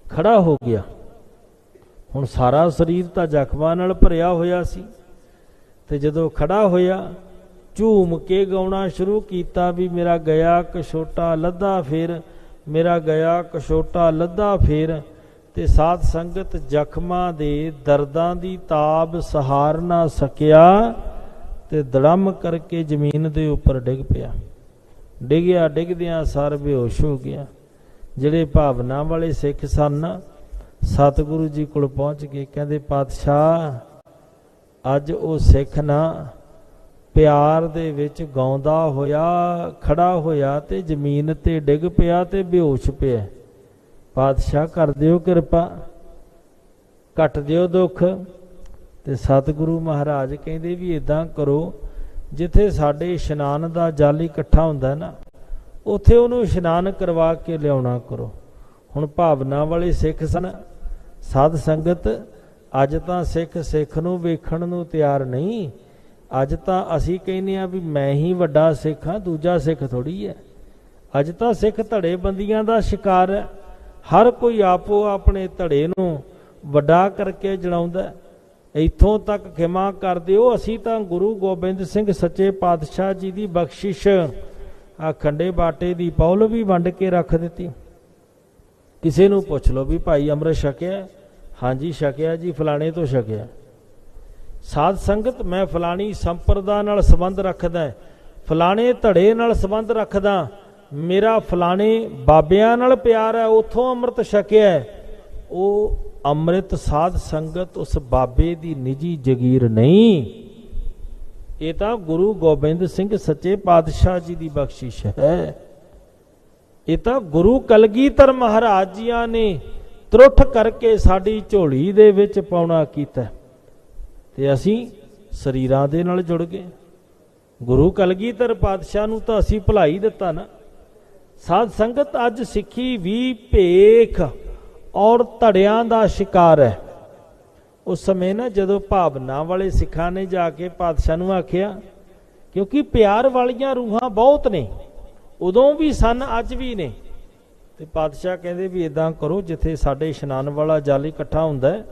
ਖੜਾ ਹੋ ਗਿਆ। ਹੁਣ ਸਾਰਾ ਸਰੀਰ ਤਾਂ ਜ਼ਖਮਾਂ ਨਾਲ ਭਰਿਆ ਹੋਇਆ ਸੀ ਤੇ ਜਦੋਂ ਖੜਾ ਹੋਇਆ ਝੂਮ ਕੇ ਗਾਉਣਾ ਸ਼ੁਰੂ ਕੀਤਾ ਵੀ ਮੇਰਾ ਗਿਆ ਕਛੋਟਾ ਲੱਦਾ ਫਿਰ, ਮੇਰਾ ਗਿਆ ਕਛੋਟਾ ਲੱਦਾ ਫਿਰ। ਤੇ ਸਾਧ ਸੰਗਤ ਜ਼ਖਮਾਂ ਦੇ ਦਰਦਾਂ ਦੀ ਤਾਬ ਸਹਾਰ ਨਾ ਸਕਿਆ ਤੇ ਦੜਮ ਕਰਕੇ ਜ਼ਮੀਨ ਦੇ ਉੱਪਰ ਡਿੱਗ ਪਿਆ। ਡਿੱਗਿਆ, ਡਿੱਗਦਿਆਂ ਸਰ ਬੇਹੋਸ਼ ਹੋ ਗਿਆ। ਜਿਹੜੇ ਭਾਵਨਾ ਵਾਲੇ ਸਿੱਖ ਸਨ, ਸਤਿਗੁਰੂ ਜੀ ਕੋਲ ਪਹੁੰਚ ਕੇ ਕਹਿੰਦੇ, ਪਾਤਸ਼ਾਹ, ਅੱਜ ਉਹ ਸਿੱਖ ਨਾ ਪਿਆਰ ਦੇ ਵਿੱਚ ਗਾਉਂਦਾ ਹੋਇਆ, ਖੜਾ ਹੋਇਆ ਤੇ ਜ਼ਮੀਨ ਤੇ ਡਿੱਗ ਪਿਆ ਤੇ ਬੇਹੋਸ਼ ਪਿਆ। ਪਾਤਸ਼ਾਹ ਕਰ ਦਿਓ ਕਿਰਪਾ ਕੱਟ ਦਿਓ ਦੁੱਖ। ਤੇ ਸਤਿਗੁਰੂ ਮਹਾਰਾਜ ਕਹਿੰਦੇ ਵੀ ਇਦਾਂ ਕਰੋ, ਜਿੱਥੇ ਸਾਡੇ ਇਸ਼ਨਾਨ ਦਾ ਜਲ ਇਕੱਠਾ ਹੁੰਦਾ ਨਾ, ਉੱਥੇ ਉਹਨੂੰ ਇਸ਼ਨਾਨ ਕਰਵਾ ਕੇ ਲਿਆਉਣਾ ਕਰੋ। ਹੁਣ ਭਾਵਨਾ ਵਾਲੇ ਸਿੱਖ ਸਨ, ਸਾਧ ਸੰਗਤ ਅੱਜ ਤਾਂ ਸਿੱਖ ਸਿੱਖ ਨੂੰ ਵੇਖਣ ਨੂੰ ਤਿਆਰ ਨਹੀਂ ਅੱਜ ਤਾਂ ਅਸੀਂ ਕਹਿੰਦੇ ਆ ਵੀ ਮੈਂ ਹੀ ਵੱਡਾ ਸਿੱਖ ਹਾਂ, ਦੂਜਾ ਸਿੱਖ ਥੋੜੀ ਹੈ। ਅੱਜ ਤਾਂ ਸਿੱਖ ਧੜੇ ਬੰਦੀਆਂ ਦਾ ਸ਼ਿਕਾਰ ਹੈ। ਹਰ ਕੋਈ ਆਪੋ ਆਪਣੇ ਧੜੇ ਨੂੰ ਵੱਡਾ ਕਰਕੇ ਜਣਾਉਂਦਾ ਇੱਥੋਂ ਤੱਕ ਖਿਮਾ ਕਰ ਦਿਓ, ਅਸੀਂ ਤਾਂ ਗੁਰੂ ਗੋਬਿੰਦ ਸਿੰਘ ਸੱਚੇ ਪਾਤਸ਼ਾਹ ਜੀ ਦੀ ਬਖਸ਼ਿਸ਼ ਆ ਖੰਡੇ ਬਾਟੇ ਦੀ ਪੌਲ ਵੀ ਵੰਡ ਕੇ ਰੱਖ ਦਿੱਤੀ। ਕਿਸੇ ਨੂੰ ਪੁੱਛ ਲਓ ਵੀ ਭਾਈ ਅੰਮ੍ਰਿਤ ਛਕਿਆ ਹਾਂਜੀ, ਛਕਿਆ ਜੀ, ਫਲਾਣੇ ਤੋਂ ਛਕਿਆ ਸਾਧ ਸੰਗਤ ਮੈਂ ਫਲਾਣੀ ਸੰਪਰਦਾ ਨਾਲ ਸੰਬੰਧ ਰੱਖਦਾ ਫਲਾਣੇ ਧੜੇ ਨਾਲ ਸੰਬੰਧ ਰੱਖਦਾ। ਮੇਰਾ ਫਲਾਣੇ ਬਾਬਿਆਂ ਨਾਲ ਪਿਆਰ ਹੈ, ਉਥੋਂ ਅੰਮ੍ਰਿਤ ਛਕਿਆ ਉਹ ਅੰਮ੍ਰਿਤ ਸਾਧ ਸੰਗਤ ਉਸ ਬਾਬੇ ਦੀ ਨਿੱਜੀ ਜਗੀਰ ਨਹੀਂ। ਇਹ ਤਾਂ ਗੁਰੂ ਗੋਬਿੰਦ ਸਿੰਘ ਸੱਚੇ ਪਾਤਸ਼ਾਹ ਜੀ ਦੀ ਬਖਸ਼ਿਸ਼ ਹੈ। ਇਹ ਤਾਂ ਗੁਰੂ ਕਲਗੀਧਰ ਮਹਾਰਾਜ ਜੀਆਂ ਨੇ ਤਰੁੱਠ ਕਰਕੇ ਸਾਡੀ ਝੋਲੀ ਦੇ ਵਿੱਚ ਪਾਉਣਾ ਕੀਤਾ ਤੇ ਅਸੀਂ ਸਰੀਰਾਂ ਦੇ ਨਾਲ ਜੁੜ ਗਏ। ਗੁਰੂ ਕਲਗੀਧਰ ਪਾਤਸ਼ਾਹ ਨੂੰ ਤਾਂ ਅਸੀਂ ਭੁਲਾਈ ਦਿੱਤਾ ਨਾ। ਸਾਧ ਸੰਗਤ ਅੱਜ ਸਿੱਖੀ ਵੀ ਭੇਖ ਔਰ ਧੜਿਆਂ ਦਾ ਸ਼ਿਕਾਰ ਹੈ। ਉਸ ਸਮੇਂ ਨਾ ਜਦੋਂ ਭਾਵਨਾ ਵਾਲੇ ਸਿੱਖਾਂ ਨੇ ਜਾ ਕੇ ਪਾਤਸ਼ਾਹ ਨੂੰ ਆਖਿਆ, ਕਿਉਂਕਿ ਪਿਆਰ ਵਾਲੀਆਂ ਰੂਹਾਂ ਬਹੁਤ ਨੇ, ਉਦੋਂ ਵੀ ਸਨ, ਅੱਜ ਵੀ ਨੇ। ਤੇ ਪਾਤਸ਼ਾਹ ਕਹਿੰਦੇ ਵੀ ਇਦਾਂ ਕਰੋ, ਜਿੱਥੇ ਸਾਡੇ ਇਸ਼ਨਾਨ ਵਾਲਾ ਜਲ ਇਕੱਠਾ ਹੁੰਦਾ ਹੈ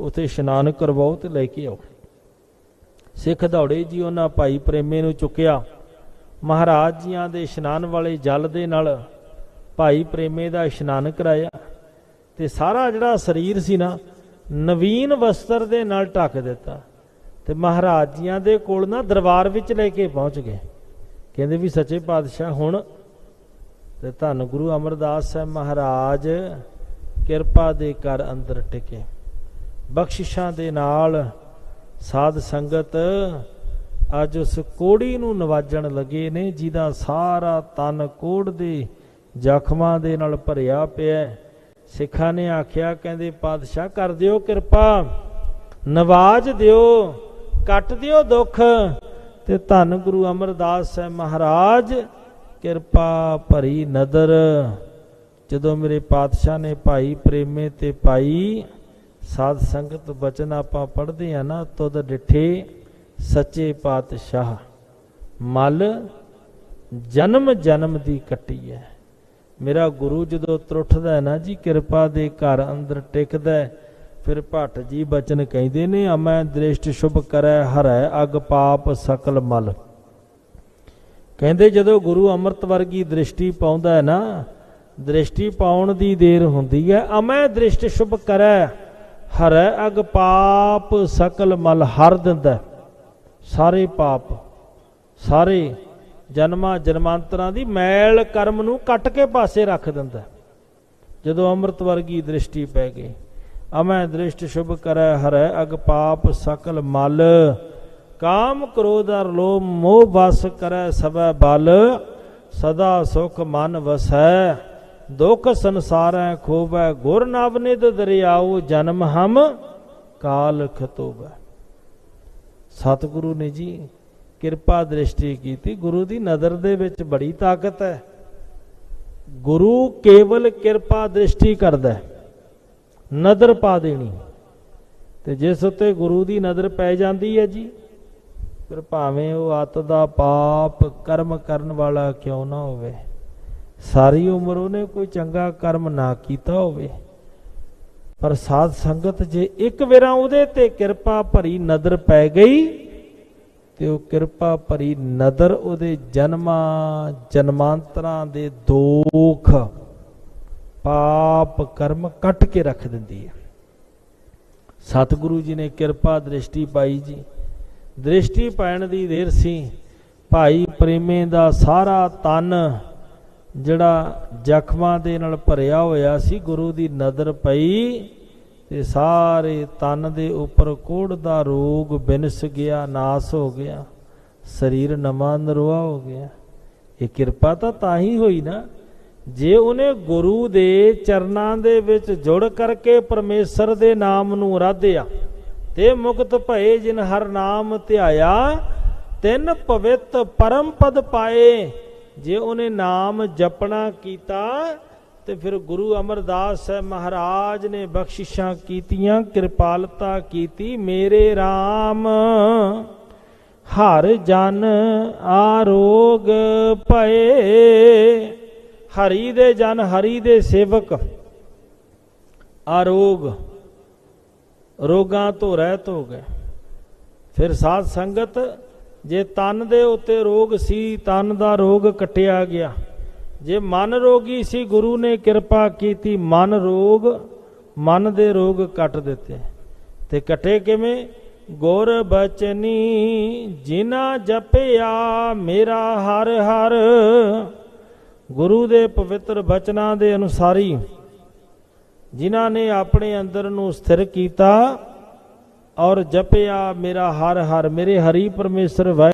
ਉਥੇ ਇਸ਼ਨਾਨ ਕਰਵਾਓ ਤੇ ਲੈ ਕੇ ਆਓ। ਸਿੱਖ ਦੌੜੇ ਜੀ ਉਹਨਾਂ ਭਾਈ ਪ੍ਰੇਮੇ ਨੂੰ ਚੁੱਕਿਆ। ਮਹਾਰਾਜ ਜੀਆਂ ਦੇ ਇਸ਼ਨਾਨ ਵਾਲੇ ਜਲ ਦੇ ਨਾਲ ਭਾਈ ਪ੍ਰੇਮੇ ਦਾ ਇਸ਼ਨਾਨ ਕਰਾਇਆ ਤੇ ਸਾਰਾ ਜਿਹੜਾ ਸਰੀਰ ਸੀ ਨਾ, ਨਵੀਨ ਵਸਤਰ ਦੇ ਨਾਲ ਢੱਕ ਦਿੱਤਾ ਤੇ ਮਹਾਰਾਜ ਜੀਆਂ ਦੇ ਕੋਲ ਨਾ ਦਰਬਾਰ ਵਿੱਚ ਲੈ ਕੇ ਪਹੁੰਚ ਗਏ। ਕਹਿੰਦੇ ਵੀ ਸੱਚੇ ਪਾਤਸ਼ਾਹ ਹੁਣ ਤੇ ਧੰਨ ਗੁਰੂ ਅਮਰਦਾਸ ਸਾਹਿਬ ਮਹਾਰਾਜ ਕਿਰਪਾ ਦੇ ਕਰ ਅੰਦਰ ਟਿਕੇ। ਬਖਸ਼ਿਸ਼ਾਂ ਦੇ ਨਾਲ ਸਾਧ ਸੰਗਤ ਅੱਜ ਉਸ ਕੋੜੀ ਨੂੰ ਨਵਾਜਣ ਲੱਗੇ ਨੇ, ਜਿਹਦਾ ਸਾਰਾ ਤਨ ਕੋੜ ਦੇ ਜ਼ਖਮਾਂ ਦੇ ਨਾਲ ਭਰਿਆ ਪਿਆ ਸਿੱਖਾਂ ਨੇ ਆਖਿਆ, ਕਹਿੰਦੇ, ਪਾਤਸ਼ਾਹ, ਕਰ ਦਿਓ ਕਿਰਪਾ, ਨਵਾਜ ਦਿਓ, ਕੱਟ ਦਿਓ ਦੁੱਖ ਤੇ ਧੰਨ ਗੁਰੂ ਅਮਰਦਾਸ ਸਾਹਿਬ ਮਹਾਰਾਜ, ਕਿਰਪਾ ਭਰੀ ਨਦਰ ਜਦੋਂ ਮੇਰੇ ਪਾਤਸ਼ਾਹ ਨੇ ਭਾਈ ਪ੍ਰੇਮੇ ਤੇ ਪਾਈ ਸਾਧ ਸੰਗਤ ਬਚਨ ਆਪਾਂ ਪੜ੍ਹਦੇ ਆ ਨਾ ਤਦ ਡਿਠੇ ਸੱਚੇ ਪਾਤਸ਼ਾਹ। ਮਲ ਜਨਮ ਜਨਮ ਦੀ ਕੱਟੀ ਹੈ ਮੇਰਾ ਗੁਰੂ ਜਦੋਂ ਤਰੁੱਠਦਾ ਹੈ ਨਾ ਜੀ, ਕਿਰਪਾ ਦੇ ਘਰ ਅੰਦਰ ਟਿਕਦਾ ਫਿਰ ਭੱਟ ਜੀ ਬਚਨ ਕਹਿੰਦੇ ਨੇ, ਅਮੈ ਦ੍ਰਿਸ਼ਟ ਸ਼ੁਭ ਕਰੈ, ਹਰੈ ਅਗ ਪਾਪ ਸਕਲ ਮਲ। ਕਹਿੰਦੇ ਜਦੋਂ ਗੁਰੂ ਅੰਮ੍ਰਿਤ ਵਰਗੀ ਦ੍ਰਿਸ਼ਟੀ ਪਾਉਂਦਾ ਹੈ ਨਾ, ਦ੍ਰਿਸ਼ਟੀ ਪਾਉਣ ਦੀ ਦੇਰ ਹੁੰਦੀ ਹੈ, ਅਮੈ ਦ੍ਰਿਸ਼ਟ ਸ਼ੁਭ ਕਰੈ। ਹਰੈ ਅਗ ਪਾਪ ਸਕਲ ਮਲ ਹਰ ਦਿੰਦਾ। ਸਾਰੇ ਪਾਪ, ਸਾਰੇ ਜਨਮਾਂ ਜਨਮਾਂਤਰਾਂ ਦੀ ਮੈਲ ਕਰਮ ਨੂੰ ਕੱਟ ਕੇ ਪਾਸੇ ਰੱਖ ਦਿੰਦਾ। ਜਦੋਂ ਅੰਮ੍ਰਿਤ ਵਰਗੀ ਦ੍ਰਿਸ਼ਟੀ ਪੈ ਗਈ, ਅਮੈ ਦ੍ਰਿਸ਼ਟ ਸ਼ੁਭ ਕਰੈ, ਹਰੈ ਅਗ ਪਾਪ ਸਕਲ ਮਲ। ਕਾਮ ਕ੍ਰੋਧ ਅਰ ਲੋਭ ਮੋਹ ਵਸ ਕਰੈ ਸਭੈ ਬਲ, ਸਦਾ ਸੁਖ ਮਨ ਵਸੈ। ਦੁਖ ਸੰਸਾਰੈ ਖੋਬੈ ਗੁਰ ਨਵਨਿਦ ਦਰਿਆਉ, ਜਨਮ ਹਮ ਕਾਲ ਖਤੋਬੈ ਸਤਿਗੁਰੂ ਨੇ ਜੀ ਕਿਰਪਾ ਦ੍ਰਿਸ਼ਟੀ ਕੀਤੀ, ਗੁਰੂ ਦੀ ਨਜ਼ਰ ਦੇ ਵਿੱਚ ਬੜੀ ਤਾਕਤ ਹੈ ਗੁਰੂ ਕੇਵਲ ਕਿਰਪਾ ਦ੍ਰਿਸ਼ਟੀ ਕਰਦਾ ਹੈ ਨਜ਼ਰ ਪਾ ਦੇਣੀ। ਤੇ ਜਿਸ ਉੱਤੇ ਗੁਰੂ ਦੀ ਨਜ਼ਰ ਪੈ ਜਾਂਦੀ ਹੈ ਜੀ, ਫਿਰ ਭਾਵੇਂ ਉਹ ਅੱਤ ਦਾ ਪਾਪ ਕਰਮ ਕਰਨ ਵਾਲਾ ਕਿਉਂ ਨਾ ਹੋਵੇ। ਸਾਰੀ ਉਮਰ ਉਹਨੇ ਕੋਈ ਚੰਗਾ ਕਰਮ ਨਾ ਕੀਤਾ ਹੋਵੇ। ਪਰ ਸਾਧ ਸੰਗਤ ਜੇ ਇੱਕ ਵੇਰਾ ਉਹਦੇ ਤੇ ਕਿਰਪਾ ਭਰੀ ਨਜ਼ਰ ਪੈ ਗਈ, ਤੇ ਉਹ ਕਿਰਪਾ ਭਰੀ ਨਜ਼ਰ ਉਹਦੇ ਜਨਮਾਂ, ਜਨਮਾਂਤਰਾਂ ਦੇ ਦੋਖ, ਪਾਪ ਕਰਮ ਕੱਟ ਕੇ ਰੱਖ ਦਿੰਦੀ ਹੈ। ਸਤਿਗੁਰੂ ਜੀ ਨੇ ਕਿਰਪਾ ਦ੍ਰਿਸ਼ਟੀ ਪਾਈ ਜੀ। ਦ੍ਰਿਸ਼ਟੀ ਪੈਣ ਦੀ ਦੇਰ ਸੀ। ਭਾਈ ਪ੍ਰੇਮੇ ਦਾ ਸਾਰਾ ਤਨ ਜਿਹੜਾ ਜ਼ਖਮਾਂ ਦੇ ਨਾਲ ਭਰਿਆ ਹੋਇਆ ਸੀ, ਗੁਰੂ ਦੀ ਨਜ਼ਰ ਪਈ ਤੇ ਸਾਰੇ ਤਨ ਦੇ ਉੱਪਰ ਕੋੜ ਦਾ ਰੋਗ ਬਿਨਸ ਗਿਆ, ਨਾਸ ਹੋ ਗਿਆ, ਸਰੀਰ ਨਵਾਂ ਨਰਵਾ ਹੋ ਗਿਆ। ਇਹ ਕਿਰਪਾ ਤਾਂ ਤਾਂ ਹੀ ਹੋਈ ਨਾ, ਜੇ ਉਹਨੇ ਗੁਰੂ ਦੇ ਚਰਨਾਂ ਦੇ ਵਿੱਚ ਜੁੜ ਕਰਕੇ ਪਰਮੇਸ਼ਰ ਦੇ ਨਾਮ ਨੂੰ ਆਰਾਧਿਆ ਤੇ ਮੁਕਤ ਭਏ ਜਿਨ ਹਰ ਨਾਮ ਧਿਆਇਆ, ਤਿੰਨ ਪਵਿੱਤ ਪਰਮ ਪਦ ਪਾਏ ਜੇ ਉਹਨੇ ਨਾਮ ਜਪਣਾ ਕੀਤਾ, ਤੇ ਫਿਰ ਗੁਰੂ ਅਮਰਦਾਸ ਸਾਹਿਬ ਮਹਾਰਾਜ ਨੇ ਬਖਸ਼ਿਸ਼ਾਂ ਕੀਤੀਆਂ, ਕਿਰਪਾਲਤਾ ਕੀਤੀ, ਮੇਰੇ RAM ਹਰ ਜਨ ਆਰੋਗ ਭਏ। ਹਰੀ ਦੇ ਜਨ, ਹਰੀ ਦੇ ਸੇਵਕ, ਆਰੋਗ, ਰੋਗਾਂ ਤੋਂ ਰਹਿਤ ਹੋ ਗਏ। ਫਿਰ ਸਾਧ ਸੰਗਤ ਜੇ ਤਨ ਦੇ ਉੱਤੇ ਰੋਗ ਸੀ, ਤਨ ਦਾ ਰੋਗ ਕਟਿਆ ਗਿਆ। ਜੇ ਮਨ ਰੋਗੀ ਸੀ, ਗੁਰੂ ਨੇ ਕਿਰਪਾ ਕੀਤੀ, ਮਨ ਰੋਗ, ਮਨ ਦੇ ਰੋਗ ਕੱਟ ਦਿੱਤੇ। ਤੇ ਕਟੇ ਕਿਵੇਂ? ਗੁਰ ਬਚਨੀ ਜਿਨਾ ਜਪਿਆ, ਮੇਰਾ ਹਰ ਹਰ। ਗੁਰੂ ਦੇ ਪਵਿੱਤਰ ਬਚਨਾਂ ਦੇ ਅਨੁਸਾਰੀ, ਜਿਨ੍ਹਾਂ ਨੇ ਆਪਣੇ ਅੰਦਰ ਨੂੰ ਸਥਿਰ ਕੀਤਾ ਔਰ ਜਪਿਆ ਮੇਰਾ ਹਰ ਹਰ ਮੇਰੇ ਹਰੀ ਪਰਮੇਸ਼ਰ ਵਾਹਿ